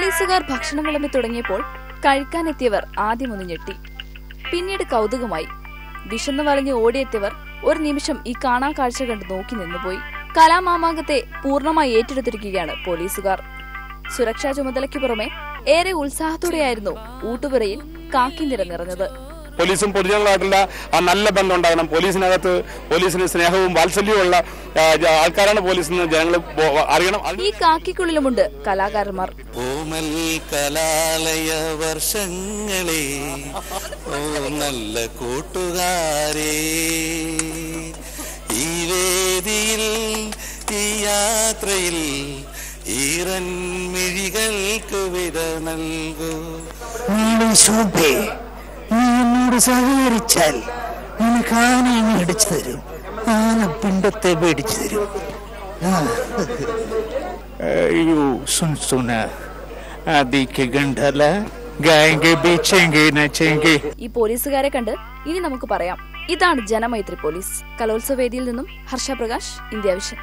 പോലീസുകാർ ഭക്ഷണം വിളമ്പി തുടങ്ങിയപ്പോൾ കഴിക്കാനെത്തിയവർ ആദ്യം ഒന്ന് ഞെട്ടി. പിന്നീട് കൗതുകമായി. വിശന്നു വളഞ്ഞ് ഓടിയെത്തിയവർ ഒരു നിമിഷം ഈ കാണാ കാഴ്ച കണ്ട് നോക്കി നിന്നുപോയി. കലാമാമാങ്കത്തെ പൂർണമായി ഏറ്റെടുത്തിരിക്കുകയാണ് പോലീസുകാർ. സുരക്ഷാ ചുമതലയ്ക്ക് പുറമെ ഏറെ ഉത്സാഹത്തോടെയായിരുന്നു ഊട്ടുപുരയിൽ കാക്കി നിറഞ്ഞത്. പോലീസും പൊതുജനങ്ങളായിട്ടുള്ള ആ നല്ല ബന്ധം ഉണ്ടാകണം പോലീസിനകത്ത് പോലീസിന് സ്നേഹവും വാത്സല്യവും ഉള്ള ആൾക്കാരാണ് പോലീസ് എന്ന് ജനങ്ങൾ അറിയണം. ഈ കാക്കിക്കുള്ളിലുമുണ്ട് കലാകാരന്മാർ. ഓമൽ കലാലയ വർഷങ്ങളെ ഓ നല്ല കൂട്ടുകാരേ. ഈ വേദിയിൽ ഈ യാത്രയിൽ ഈറൻ മിഴികൾക്ക് വിട നൽകൂ. ശോഭേ. എന്നോട് സഹകരിച്ചാൽ നിനക്ക് ആനയെ അടിച്ചു തരും. ആന പിണ്ടത്തെ പേടിച്ചു തരും. ഈ പോലീസുകാരെ കണ്ട് ഇനി നമുക്ക് പറയാം. ഇതാണ് ജനമൈത്രി പോലീസ്. കലോത്സവേദിയിൽ നിന്നും ഹർഷ പ്രകാശ് ഇന്ത്യ വിഷൻ.